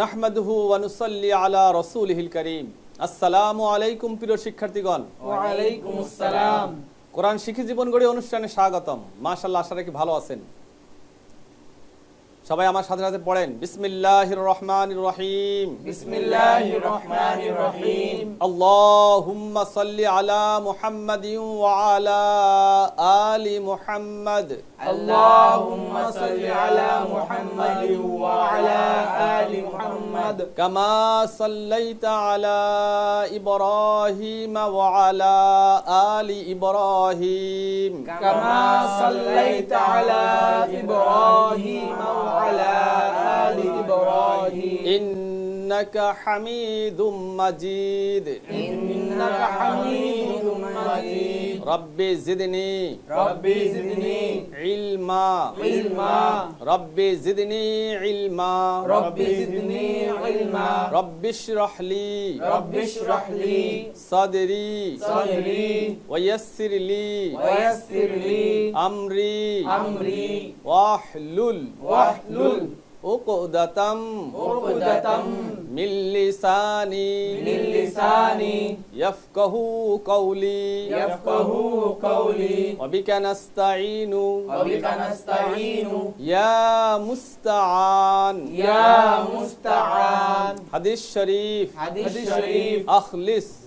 নাহমাদুহু ওয়ানুসাল্লি আলা রসুলহিল করিম। আসসালামু আলাইকুম প্রিয় শিক্ষার্থীগণ। ওয়ালাইকুম আসসালাম। কোরআন শিখি জীবন গড়ি অনুষ্ঠানে স্বাগতম। মাশাআল্লাহ আশা রাখি ভালো আছেন। সবাই আমার সাথে সাথে পড়েন। বিসমিল্লাহির রহমানির রহিম। বিসমিল্লাহির রহমানির রহিম। আল্লাহুম্মা সাল্লি আলা মুহাম্মাদিন ওয়া আলা আলি মুহাম্মাদ। আল্লাহুম্মা সাল্লি আলা মুহাম্মাদিন ওয়া আলা আলি মুহাম্মাদ। কামা সাল্লাইতা আলা ইব্রাহিম ওয়া আলা আলি ইব্রাহিম। কামা সাল্লাইতা আলা ইব্রাহিম ওয়া وعلى آل إبراهيم. إنك حميد مجيد. إنك حميد مجيد. ربي زدني. ربي زدني. علما. علما. ربي زدني علما. ربي زدني علما. ربي اشرح لي. ربي اشرح لي. صدري. صدري. ويسر لي. ويسر لي. أمري. أمري. واحلل. واحلل. عقدتم. عقدتم. من لساني. من لساني. يفقه قولي. يفقه قولي. وبك نستعين. وبك نستعين. يا مستعان. يا مستعان. حديث شريف حديث شريف أخلص.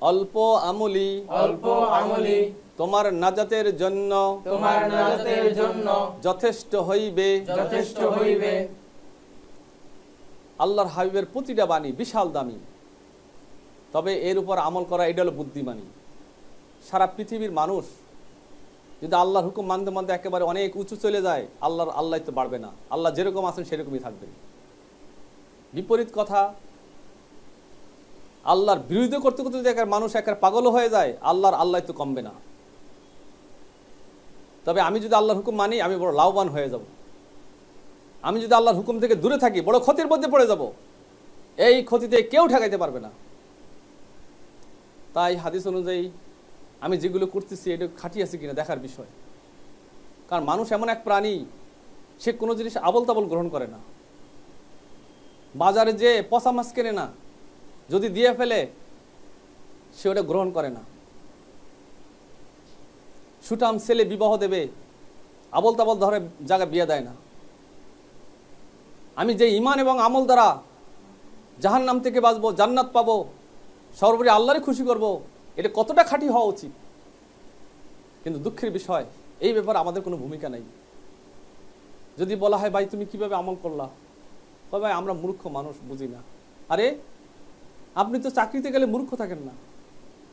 অল্প আমলি। অল্প আমলি। তোমার নাজাতের জন্য। তোমার নাজাতের জন্য। যথেষ্ট হইবে। যথেষ্ট হইবে। আল্লাহর হাবিবের প্রতিটা বাণী বিশাল দামি। তবে এর উপর আমল করা এটা হলো বুদ্ধিমানী। সারা পৃথিবীর মানুষ যদি আল্লাহর হুকুম মানতে মানতে একেবারে অনেক উঁচু চলে যায় আল্লাহর আল্লাহ তো বাড়বে না। আল্লাহ যেরকম আছেন সেরকমই থাকবে। বিপরীত কথা আল্লাহর বিরোধিতা করতে করতে যদি একের মানুষ একের পাগল হয়ে যায়, আল্লাহর আল্লাহ তো কমবে না। তবে আমি যদি আল্লাহর হুকুম মানি, আমি বড় লাভবান হয়ে যাব। আমি যদি আল্লাহর হুকুম থেকে দূরে থাকি, বড় ক্ষতির মধ্যে পড়ে যাব, এই ক্ষতিতে কেউ ঠেকাইতে পারবে না। তাই হাদিস অনুযায়ী আমি যেগুলো করতেছি, এটা খাটি আছে কিনা দেখার বিষয়। কারণ মানুষ এমন এক প্রাণী, সে কোনো জিনিস আবল তাবল গ্রহণ করে না। বাজারে যে পচা মাছ কেনে না যদি দিয়ে ফেলে, সে ওটা গ্রহণ করে না। সুটাম ছেলে বিবাহ দেবে আবল তাবল ধরে জায়গা বিয়ে দেয় না। আমি যে ইমান এবং আমল দ্বারা জাহান নাম থেকে বাঁচবো, জান্নাত পাবো, সর্বোপরি আল্লাহরে খুশি করব, এটা কতটা খাঁটি হওয়া উচিত? কিন্তু দুঃখের বিষয়, এই ব্যাপারে আমাদের কোনো ভূমিকা নেই। যদি বলা হয়, ভাই, তুমি কীভাবে আমল করলা? ভাই, আমরা মূর্খ মানুষ, বুঝি না। আরে আপনি তো চাকরিতে গেলে মূর্খ থাকেন না।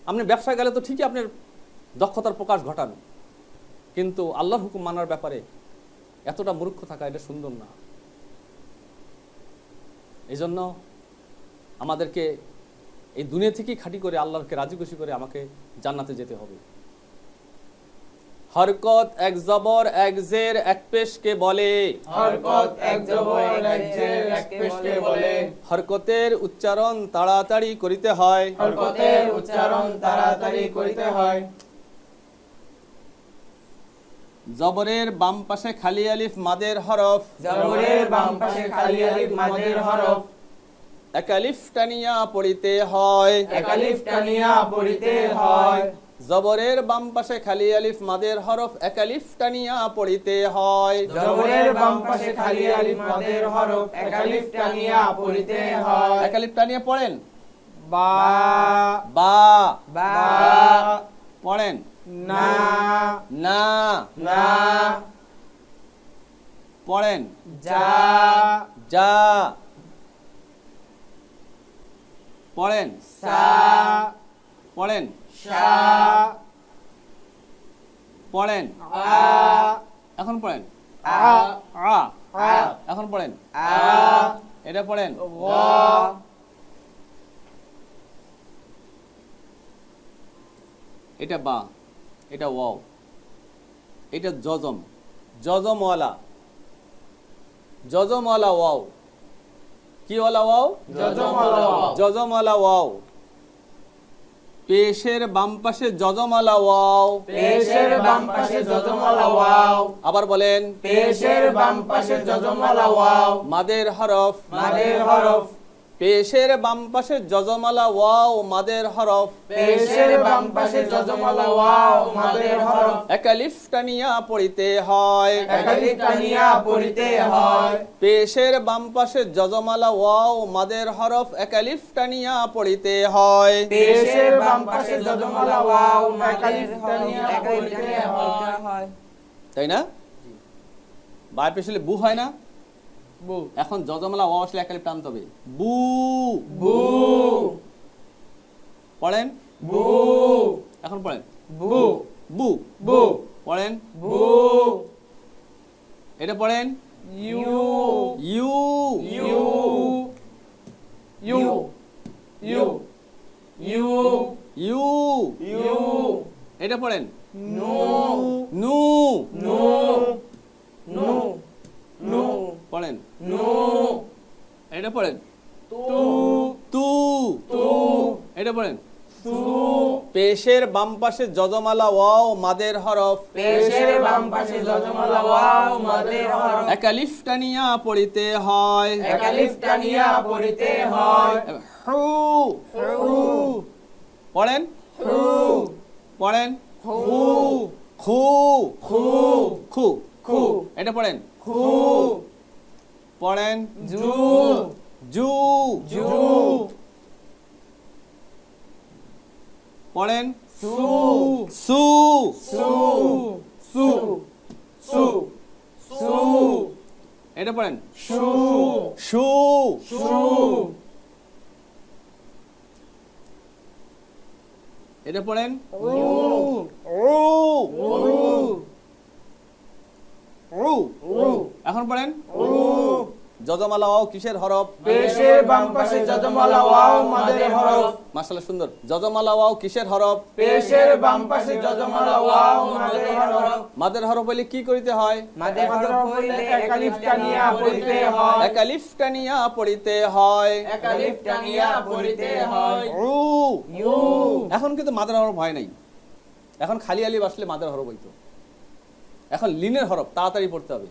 আপনি ব্যবসায় গেলে তো ঠিকই আপনার দক্ষতার প্রকাশ ঘটান কিন্তু আল্লাহর হুকুম মানার ব্যাপারে এতটা মূর্খ থাকা এটা সুন্দর না। এই জন্য আমাদেরকে এই দুনিয়া থেকেই খাটি করে আল্লাহকে রাজি খুশি করে আমাকে জান্নাতে যেতে হবে। হরকত এক জবর এক জের এক পেশকে বলে। হরকত এক জবর এক জের এক পেশকে বলে। হরকতের উচ্চারণ তাড়াতাড়ি করিতে হয়। হরকতের উচ্চারণ তাড়াতাড়ি করিতে হয়। জবরের বাম পাশে খালি আলিফ মাদের হরফ। জবরের বাম পাশে খালি আলিফ মাদের হরফ। এক আলিফ টানিয়া পড়িতে হয়। এক আলিফ টানিয়া পড়িতে হয়। জবরের বাম পাশে খালি আলিফ মাদের হরফ এক আলিফ টানিয়া পড়িতে হয়। জবরের বাম পাশে খালি আলিফ মাদের হরফ এক আলিফ টানিয়া পড়িতে হয়। এক আলিফ টানিয়া পড়েন? বা। বা। বা। পড়েন? না। না। না। পড়েন? যা। যা। পড়েন? সা। পড়েন। পড়েন। এখন পড়েন। এখন পড়েন। এটা পড়েন। এটা বা। এটা ওয়াও। এটা জজম। জজমওয়ালা। জজমওয়ালা ওয়াও। কি ওয়ালা ওয়াও? জজমওয়ালা ওয়াও। জজমওয়ালা ওয়াও। পেশের বাম পাশে যজমালা ওয়াও। পেশের বাম পাশে যজমালা ওয়াও। আবার বলেন পেশের বাম পাশে যজমালা ওয়াও। মাদের হরফ। মাদের হরফ। পেশের বাম পাশে জজমালা ওয়াও মাদের হরফ। পেশের বাম পাশে যজমওয়ালা ওয়াও মাদের হরফ। একালিফ টানিয়া পড়িতে হয়। একালিফ টানিয়া পড়িতে হয়। পেশের বাম পাশে জজমালা ওয়াও মাদের হরফ একালিফ টানিয়া পড়িতে হয়। পেশের বাম পাশে যজমওয়ালা ওয়াও একালিফ টানিয়া পড়িতে হয়। তাই না? বাই পেশলে বু হয় না? বু। এখন জজমালা ওয়াও আসলে একালিফ টানতে হবে। বু। বু। পড়েন? বু। এখন পড়েন। বু। বু। বু। পড়েন? বু। এটা পড়েন? U. U. U. U. U. U. U. U. এটা পড়েন? নু। নো। নো নো পড়েন নো। এটা পড়েন। তু। তু। তু। এটা পড়েন। তু। পেশের বাম পাশে যজমালা ওয়াও মাদের হরফ। পেশের বাম পাশে যজমালা ওয়াও মাদের হরফ। একালিফ টানিয়া পড়িতে হয়। একালিফ টানিয়া পড়িতে হয়। হু। হু। পড়েন? হু। পড়েন? হু। খু। খু। খু। খু। এটা পড়েন। খু। পড়েন জু জু জু পড়েন সু সু সু সু সু সু এটা পড়েন সু সু সু এটা পড়েন উ উ। উ। উ। এখন পড়েন উ যজমালা ওয়াও কিসের হরফ? পেশের বাম পাশে ওয়াও মাদের হরফ। মাশাআল্লাহ সুন্দর। ওয়াও কিসের হরফ? পেশের বাম পাশে ওয়াও মাদের হরফ। মাদের হরফ হইলে কি করিতে হয়? মাদের হরফ হইলে টানিয়া পড়িতে হয়। টানিয়া পড়িতে হয়। টানিয়া পড়িতে হয়। উ। ইউ। এখন কিন্তু মাদের হরফ হয় নাই। এখন খালি আলি আসলে মাদের হরফ হইতো। এখন লিনের হরফ তাড়াতাড়ি পড়তে হবে।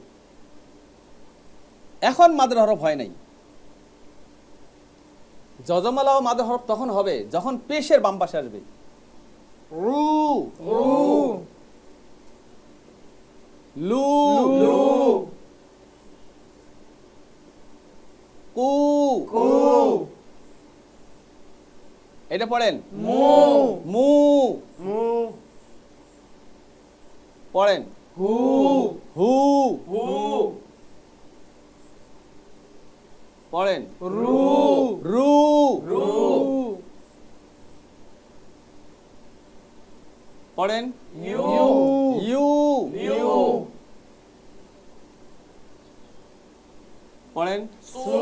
এখন মাদের হরফ হয় নাই। জজমালা ও মাদের হরফ তখন হবে যখন পেশের বাম পাশে আসবে। রু। লু। কু। কু। এটা পড়েন? মু। মু। মু। পড়েন? হু। হু। হু। পড়েন। রু রু রু পড়েন। ইউ ইউ ইউ পড়েন। সু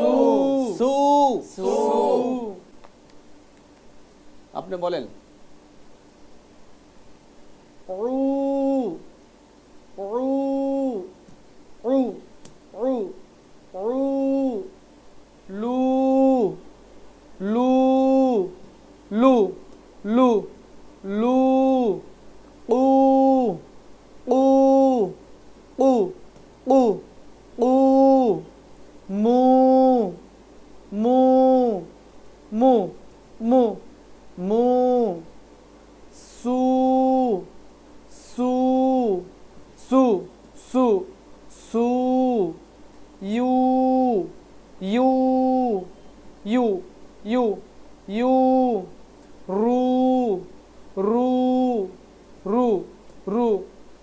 সু সু। আপনি বলেন। ru ru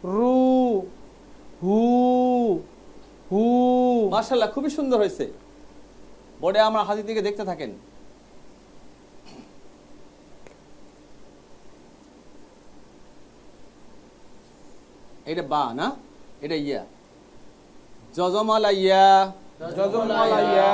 রু, হু হু। মার্শাল্লাহ খুবই সুন্দর হয়েছে। বোর্ডে আমরা হাজি দিকে দেখতে থাকেন। এটা বা না? এটা ইয়া। যজমালা ইয়া। ইয়া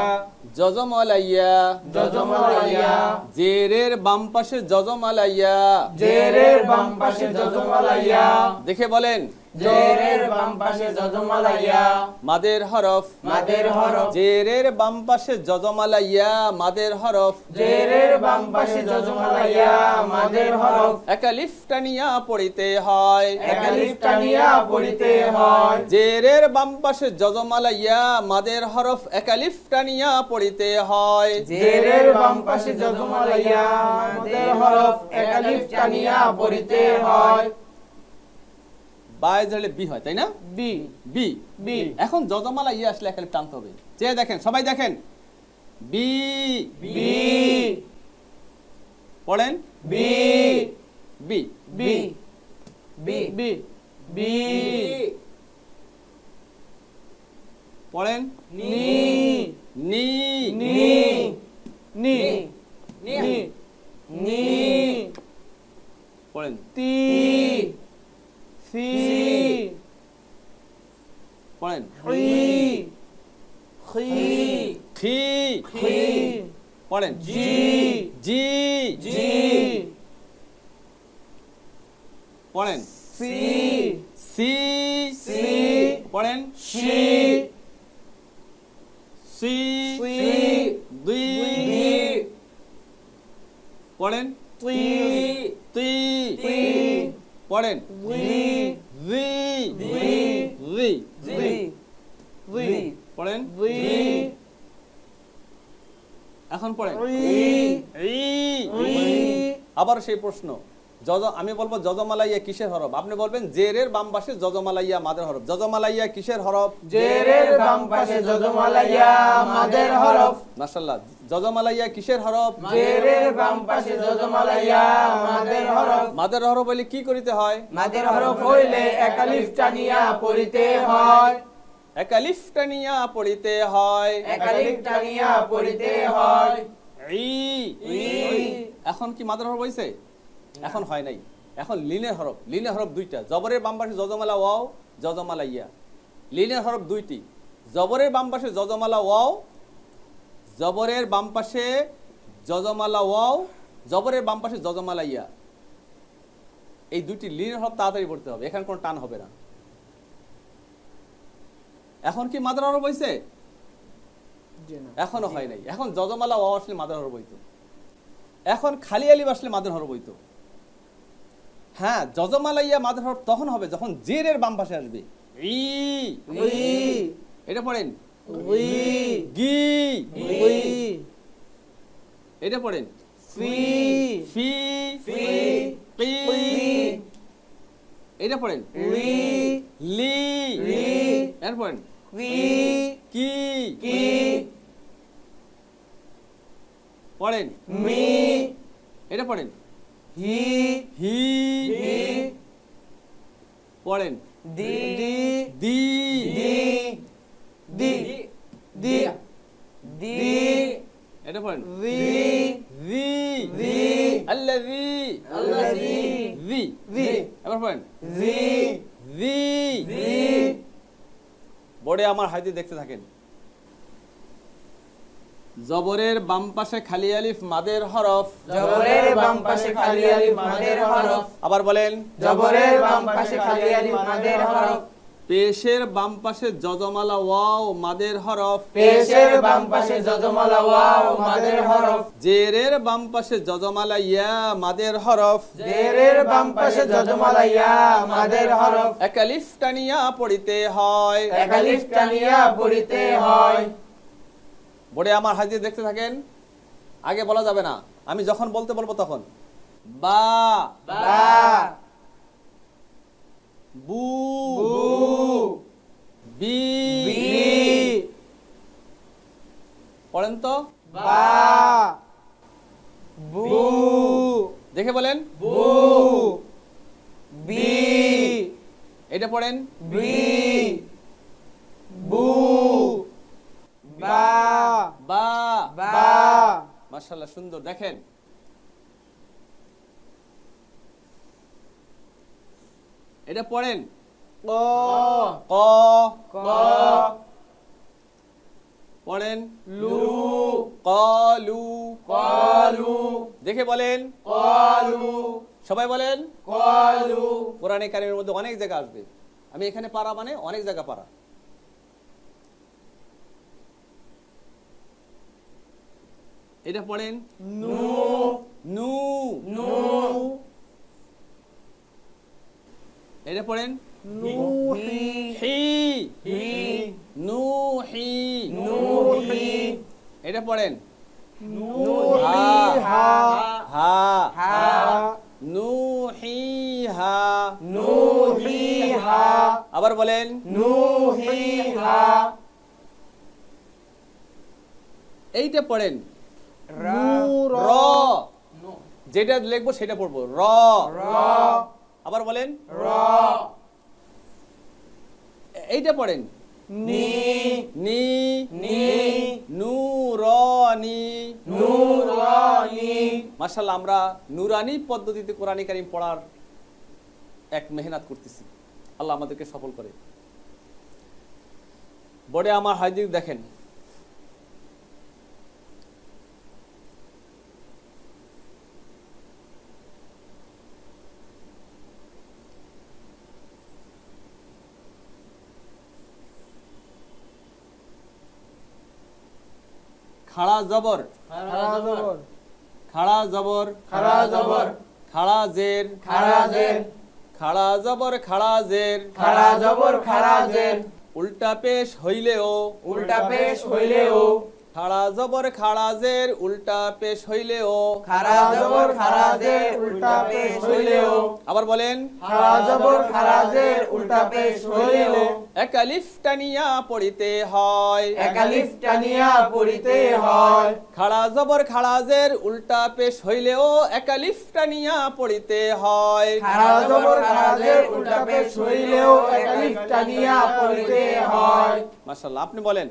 জজমালাইয়া। যজমালাইয়া জেরের বাম পাশে জজমালাইয়া। জেরের বাম পাশে জজমালাইয়া। দেখে বলেন। জেরের বাম পাশে যজমালাইয়া। মাদের হরফ। মাদের হরফ। জেরের বাম পাশে জজমালাইয়া মাদের হরফ। জেরের বাম পাশে যজমালাইয়া মাদের হরফ। একালিফ টানিয়া পড়িতে হয়। একালিফ টানিয়া পড়িতে হয়। জেরের বাম পাশে জজমালাইয়া মাদের হরফ একালিফ টানিয়া পড়িতে হয়। জেরের বাম পাশে যজমালাইয়া মাদের হরফ একালিফ টানিয়া পড়িতে হয়। ধরলে বি হয় তাই না বি বি বি এখন জজমালা ইয়ে আসলে একালিফ টানতে হবে যে দেখেন সবাই দেখেন বি বি পড়েন B B B B B B পড়েন নি নি নি নি নি নি পড়েন তি সি। পড়েন। খি। খি। খি। পড়েন। জি। জি। জি। পড়েন। সি। সি। সি। পড়েন। শি সি। সি। দুই। পড়েন। তি তি তি পড়েন রি রি রি রি রি রি পড়েন রি এখন পড়েন। আবার সেই প্রশ্ন। যজ আমি বলব যজমালাইয়া কিসের হরফ? আপনি বলবেন জেরের বাম পাশে যজমালাইয়া মাদের হরফ। যজমালাইয়া কিসের হরফ? জেরের বাম পাশে যজমালাইয়া মাদের হরফ। মাশাল্লাহ যজমালাইয়া কিসের হরফ? জেরের বাম পাশে যজমালাইয়া মাদের হরফ। মাদের হরফ বলে কি করিতে হয়? মাদের হরফ হইলে একালিফ টানিয়া পড়িতে হয়। একালিফ টানিয়া পড়িতে হয়। একালিফ টানিয়া পড়িতে হয়। ই। ই। এখন কি মাদের হরফ হইছে? এখন হয় নাই। এখন লিনের হরফ। লিনের হরফ দুইটা। জবরের বাম পাশে যজমালা ওয়াও যজমালা ইয়া। লিনের হরফ দুইটি। জবরের বাম পাশে যজমালা ওয়াও জবরের বাম পাশে যজমালা ওয়াও জবরের বাম পাশে যজমালা ইয়া। এই দুইটি লিনের হরফ তাড়াতাড়ি পড়তে হবে। এখানে কোনো টান হবে না। এখন কি মাদার জি না। এখনও হয় নাই। এখন যজমালা ওয়াও আসলে মাদার হরফ হইতো। এখন খালি আলিফ আসলে মাদার হরফ হইতো। হ্যাঁ যজমালাইয়া মাদার হরফ তখন হবে যখন জেরের বাম পাশে আসবে। ই এটা পড়েন। গি। এটা পড়েন। ফি। ফি। ফি। এটা পড়েন। লি। লি। এর পড়েন কি কি পড়েন মি এটা পড়েন হি হি হি পড়েন দি দি দি দি দি দি এটা পড়েন রি জি জি আল্লাযী আল্লাযী জি জি এবার পড়েন জি জি জি বোর্ডে আমার হাইতে দেখতে থাকেন। জবরের বাম পাশে খালি আলিফ মাদের হরফ। জবরের বাম পাশে খালি আলিফ মাদের হরফ। আবার বলেন জবরের বাম পাশে খালি আলিফ মাদের হরফ। পেশের বাম পাশে যজমালা ওয়াও মাদের হরফ। পেশের বাম পাশে যজমালা ওয়াও মাদের হরফ। জেরের বাম পাশে যজমালা ইয়া মাদের হরফ। জেরের বাম পাশে যজমালা ইয়া মাদের হরফ। একালিফ টানিয়া পড়িতে হয়। একালিফ টানিয়া পড়িতে হয়। বোর্ডে আমার হাজির দেখতে থাকেন আগে বলা যাবে না। আমি যখন বলতে বলব তখন। বা। বা। বু বু বি বি পড়েন তো? বা বু দেখে বলেন? বু বি এটা পড়েন? বি বু বা বা বা মার্শাল্লাহ সুন্দর। দেখেন। এটা পড়েন। ক। ক। ক। পড়েন। লু। কলু কলু দেখে বলেন। কলু সবাই বলেন। কলু কোরআনে কারিমের মধ্যে অনেক জায়গা আসবে। আমি এখানে পারা মানে অনেক জায়গা পারা। এটা পড়েন। নু। নু। নু। এটা পড়েন? নুহি। হি হি। নু হি নুহি। এটা পড়েন? হা। হা। নুহিহা নুহিহা আবার বলেন? নুহিহা এইটা পড়েন। র। যেটা লিখব সেটা পড়ব। র। র। আবার বলেন র। এইটা পড়েন। নি। নি নি। নুরানি নুরানি মাশাআল্লাহ আমরা নুরানি পদ্ধতিতে কোরআন কারীম পড়ার এক মেহনত করতেছি। আল্লাহ আমাদেরকে সফল করে। বড়ে আমার হাজির দেখেন খাড়া জবর। খাড়া জবর। খাড়া জবর। খাড়া জের। খাড়া জের। খাড়া জবর খাড়া জের। খাড়া জবর খাড়া জের। উল্টা পেশ হইলেও। উল্টা পেশ হইলেও। খাড়া জবর খাড়া জের। উল্টা পেশ হইলেও। খাড়া জবর খাড়া জের। উল্টা পেশ হইলেও। আবার বলেন। খাড়া জবর খাড়া জের। উল্টা পেশ হইলেও। এক আলিফ টানিয়া পড়িতে হয়। একালিফ টানিয়া পড়িতে হয়। খাড়া জবর খাড়া জের উল্টা পেশ হইলেও এক আলিফ টানিয়া পড়িতে হয়। খাড়া জবর খাড়া জের উল্টা পেশ হইলেও একালিফ টানিয়া পড়িতে হয়। মাশাআল্লাহ আপনি বলেন।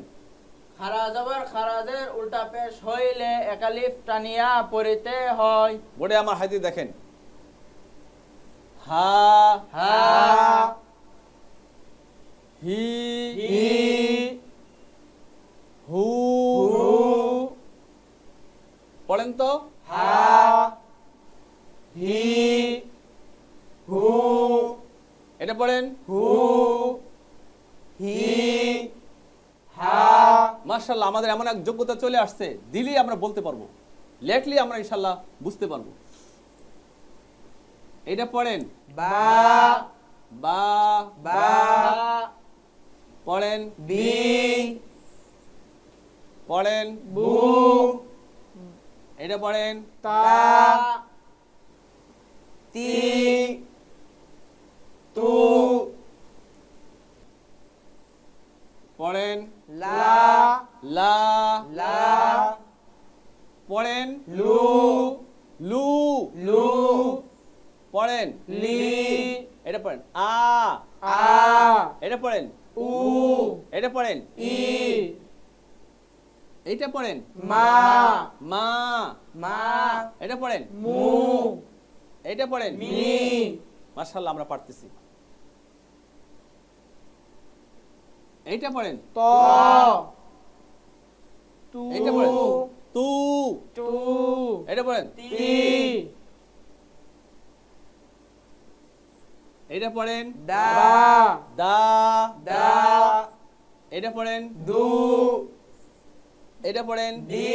খারা জবর খারাজের উল্টা পেশ হইলে একালিফ টানিয়া পড়িতে হয়। বোর্ডে আমার হাতি দেখেন। হা হা। হি হি হু হু পড়েন তো। হা হি হু এটা পড়েন। হু হি হা। মার্শাল্লাহ আমাদের এমন এক যোগ্যতা চলে আসছে দিলেই আমরা বলতে পারব। লেখলে আমরা ইনশাল্লাহ বুঝতে পারব। এটা পড়েন। বা বা বা পড়েন বি। পড়েন বু। এটা পড়েন তা। তি। তু। পড়েন লা। লা। লা। পড়েন লু। লু। লু। পড়েন লি। এটা পড়েন আ। আ। এটা পড়েন উ। এটা পড়েন। ই। এইটা পড়েন। মা। মা। মা। এটা পড়েন। মু। এইটা পড়েন। মি। মার্শাল্লাহ আমরা পারতেছি। এইটা পড়েন। ত। তু। এইটা পড়েন। তু। টু এটা পড়েন। তি। এইটা পড়েন দা দা দা এটা পড়েন দু এটা পড়েন দি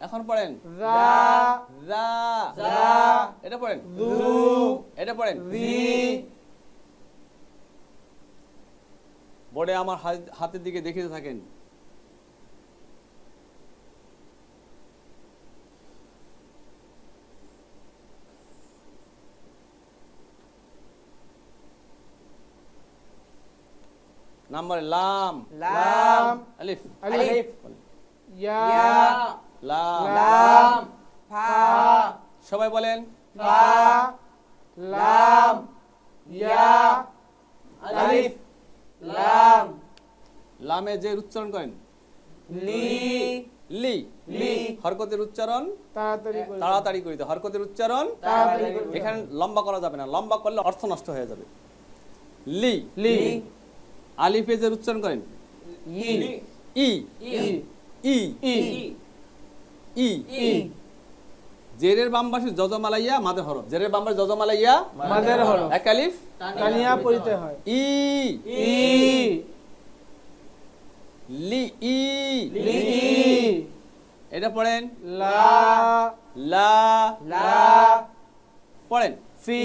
এখন পড়েন রা রা যা এটা পড়েন দু এটা পড়েন রি বোর্ডে আমার হাত- হাতের দিকে দেখিতে থাকেন। নাম্বার লাম লাম আলিফ আলিফ ইয়া লাম লাম ফা সবাই বলেন। ফা লাম ইয়া আলিফ লাম লামে যে উচ্চারণ করেন? লি. লি। লি. হরকতের উচ্চারণ? তাড়াতাড়ি তাড়াতাড়ি করিতে হরকতের উচ্চারণ? এখানে লম্বা করা যাবে না। লম্বা করলে অর্থ নষ্ট হয়ে যাবে। লি। লি। আলিফে যে উচ্চারণ করেন ই ই ই ই ই ই ই জেরের বাম পাশে যজমালাইয়া মাদে হরফ জেরের বাম পাশে যজমালাইয়া মাদের হরফ একালিফ তানিয়া পড়িতে হয় ই ই লি ই লি এটা পড়েন লা লা লা পড়েন ফি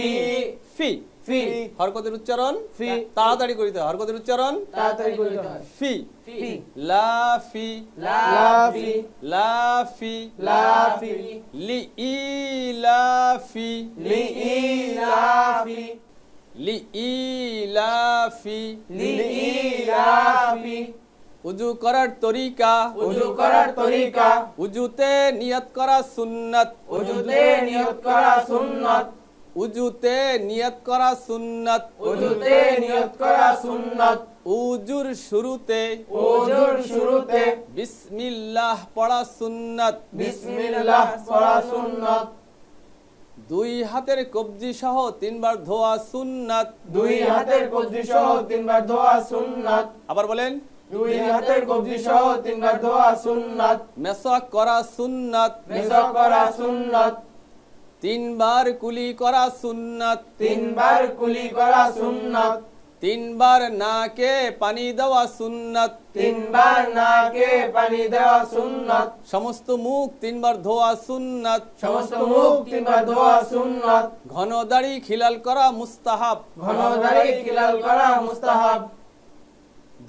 ফি ফি। হরকতের উচ্চারণ। ফি। তাড়াতাড়ি করিতে হরকতের উচ্চারণ? তাড়াতাড়ি করিতে হয়। ফি। ফি। লা ফি। লা ফি। লা ফি। লা ফি। লি ই লা ফি। লি ই লা ফি। লি ই লা ফি। লি ই লা ফি। উজু করার তরিকা। উজু করার তরিকা। উজুতে নিয়ত করা সুন্নাত। উজুতে নিয়ত করা সুন্নাত। উজুতে নিয়ত করা সুন্নাত। উজুতে নিয়ত করা সুন্নাত। উজুর শুরুতে। উজুর শুরুতে। বিসমিল্লাহ পড়া সুন্নাত। বিসমিল্লাহ পড়া সুন্নাত। দুই হাতের কবজি সহ তিনবার ধোয়া সুন্নাত। দুই হাতের কবজি সহ তিনবার ধোয়া সুন্নাত। আবার বলেন। দুই হাতের কবজি সহ তিনবার ধোয়া সুন্নাত। মেসাক করা সুন্নাত। মেসক করা সুন্নাত। তিনবার কুলি করা সুন্নাত। তিনবার কুলি করা সুন্নাত। তিনবার নাকে পানি দেওয়া সুন্নাত। তিনবার নাকে পানি দেওয়া সুন্নাত। সমস্ত মুখ তিনবার ধোয়া সুন্নাত। সমস্ত মুখ তিনবার ধোয়া সুন্নাত। ঘন দাড়ি খিলাল করা মুস্তাহাব। ঘন দাড়ি খিলাল করা মুস্তাহাব।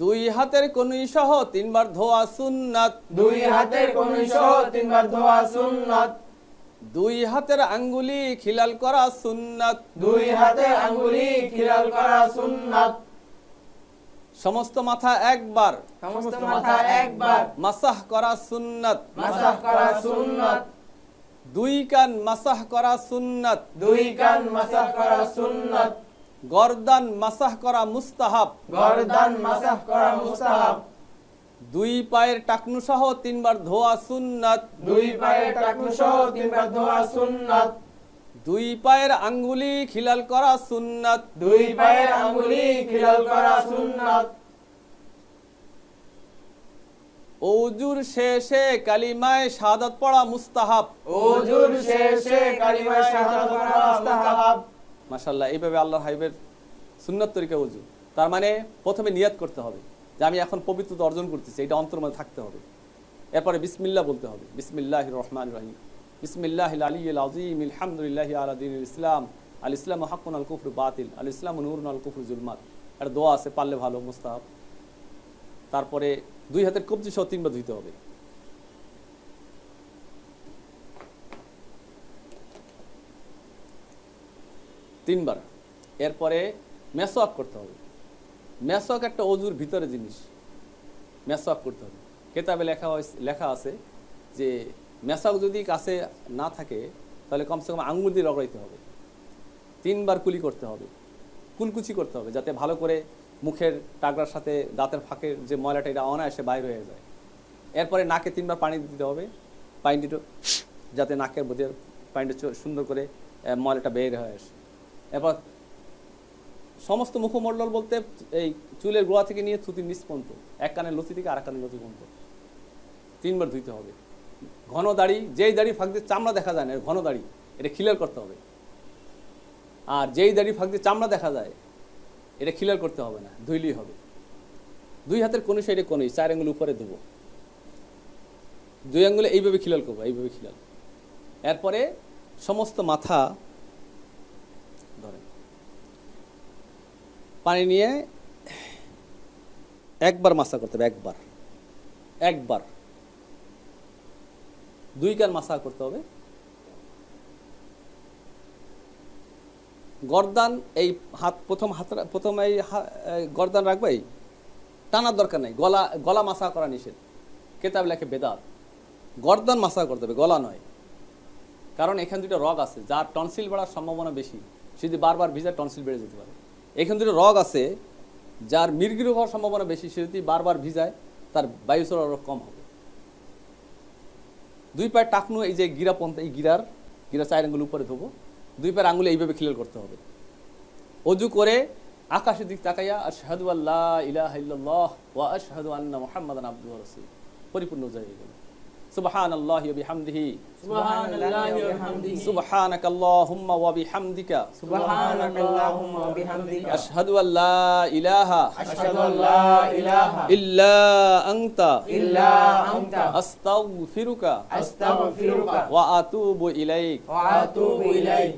দুই হাতের কনুই সহ তিনবার ধোয়া সুন্নাত। দুই হাতের কনুই সহ তিনবার ধোয়া সুন্নাত। দুই হাতের আঙ্গুলি খিলাল করা সুন্নাত। দুই হাতের আঙ্গুলি খিলাল করা সুন্নাত। সমস্ত মাথা একবার। সমস্ত মাথা একবার। মাসাহ করা সুন্নাত। মাসাহ করা সুন্নাত। দুই কান মাসাহ করা সুন্নাত। দুই কান মাসাহ করা সুন্নাত। গর্দান মাসাহ করা মুস্তাহাব। গর্দান মাসাহ করা মুস্তাহাব। দুই পায়ের টাকনু সহ তিনবার ধোয়া সুন্নাত। দুই পায়ের টাকনু সহ তিনবার ধোয়া সুন্নাত। দুই পায়ের আঙ্গুলি খিলাল করা সুন্নাত। দুই পায়ের আঙ্গুলি খিলাল করা সুন্নাত। ওজুর শেষে কালিমায় শাহাদাত পড়া মুস্তাহাব। ওজুর শেষে কালিমা শাহাদাত পড়া মুস্তাহাব। মাশাল্লাহ এইভাবে আল্লাহর হাইবের সুন্নত তরিকা উজু তার মানে প্রথমে নিয়াত করতে হবে। যে আমি এখন পবিত্রতা অর্জন করতেছি, এটা অন্তর মধ্যে থাকতে হবে। এরপরে বিসমিল্লা বলতে হবে। বিসমিল্লাহ রহমান রহিম। বিসমিল্লাহ আলী আজিম আলহামদুলিল্লাহ আলাদিন ইসলাম। আল ইসলাম হাকুন আল কুফর বাতিল। আল ইসলাম নুরুন, আল কুফর জুলমাত। একটা দোয়া আছে, পারলে ভালো, মুস্তাহাব। তারপরে দুই হাতের কবজি সহ তিনবার ধুইতে হবে। তিনবার। এরপরে মেসওয়াক করতে হবে। মেসওয়াক একটা অজুর ভিতরে জিনিস। মেসওয়াক করতে হবে। কেতাবে লেখা লেখা আছে যে মেসওয়াক যদি কাছে না থাকে, তাহলে কমসে কম আঙুল দিয়ে রগড়াইতে হবে। তিনবার কুলি করতে হবে। কুলকুচি করতে হবে যাতে ভালো করে মুখের টাগরার সাথে দাঁতের ফাঁকের যে ময়লাটা, এটা অনায়াসে বাইর হয়ে যায়। এরপরে নাকে তিনবার পানি দিতে হবে। পানিটা যাতে নাকের মধ্যে পানিটা সুন্দর করে ময়লাটা বের হয়ে আসে। এরপর সমস্ত মুখমণ্ডল বলতে এই চুলের গোড়া থেকে নিয়ে থুতির নিচ পর্যন্ত, এক কানের লতি থেকে আর কানের লতি পর্যন্ত। তিনবার ধুইতে হবে। ঘন দাড়ি, যেই দাড়ি ফাঁক দিয়ে চামড়া দেখা যায় না ঘন দাড়ি, এটা ক্লিয়ার করতে হবে। আর যেই দাড়ি ফাঁক দিয়ে চামড়া দেখা যায়, এটা ক্লিয়ার করতে হবে না, ধুইলেই হবে। দুই হাতের কোনো সাইডে কোনোই চার আঙ্গুল উপরে দেবো। দুই আঙ্গুলে এইভাবে খিলাল করব, এইভাবে খিলাল এরপরে সমস্ত মাথা পানি নিয়ে একবার মাসা করতে হবে, একবার। একবার। দুই কান মাসা করতে হবে। গর্দান, এই হাত, প্রথম হাত, প্রথম এই এই রাখবে টানার দরকার নেই, গলা গলা মাসা করা নিষেধ। কেতাব লেখে বেদাত। গর্দান মাসা করতে হবে, গলা নয়। কারণ এখানে দুটো রগ আছে, যার টনসিল বাড়ার সম্ভাবনা বেশি। যদি বারবার ভিজা, টনসিল বেড়ে যেতে পারে। এখানে দুটো রগ আছে, যার মির্গি রোগ হওয়ার সম্ভাবনা বেশি, সে যদি বারবার ভিজায়, তার বায়ু চলার কম হবে। দুই পায়ের টাকনু, এই যে গিরা গিরাপন্থ এই গিরার, গিরা চার আঙ্গুল উপরে ধোবো, দুই পায়ের আঙ্গুলে এইভাবে ক্লিয়ার করতে হবে। অজু করে আকাশের দিক তাকাইয়া, আশহাদু আল্লাহ ইলাহা ওয়া আশহাদু আন্না মুহাম্মাদান আবদুহু ওয়া রাসূলুহু। পরিপূর্ণ হয়ে গেল। সুবহানাল্লাহি ওয়া বিহামদিহি। সুবহানাল্লাহি ওয়া বিহামদিহি। সুবহানাকাল্লাহুম্মা ওয়া বিহামদিকা। সুবহানাকাল্লাহুম্মা ওয়া বিহামদিকা। আশহাদু আল্লা ইলাহা আশহাদু আল্লা ইলাহা। ইল্লা আনতা। ইল্লা আনতা। আস্তাগফিরুকা। আস্তাগফিরুকা। ওয়া আতুবু ইলাইক। ওয়া আতুবু ইলাইক।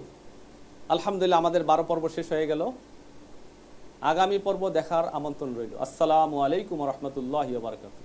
আলহামদুলিল্লাহ আমাদের বারো পর্ব শেষ হয়ে গেল। আগামী পর্ব দেখার আমন্ত্রণ রইল। আসসালামু আলাইকুম রহমতুল্লাহ বারকাতুহ।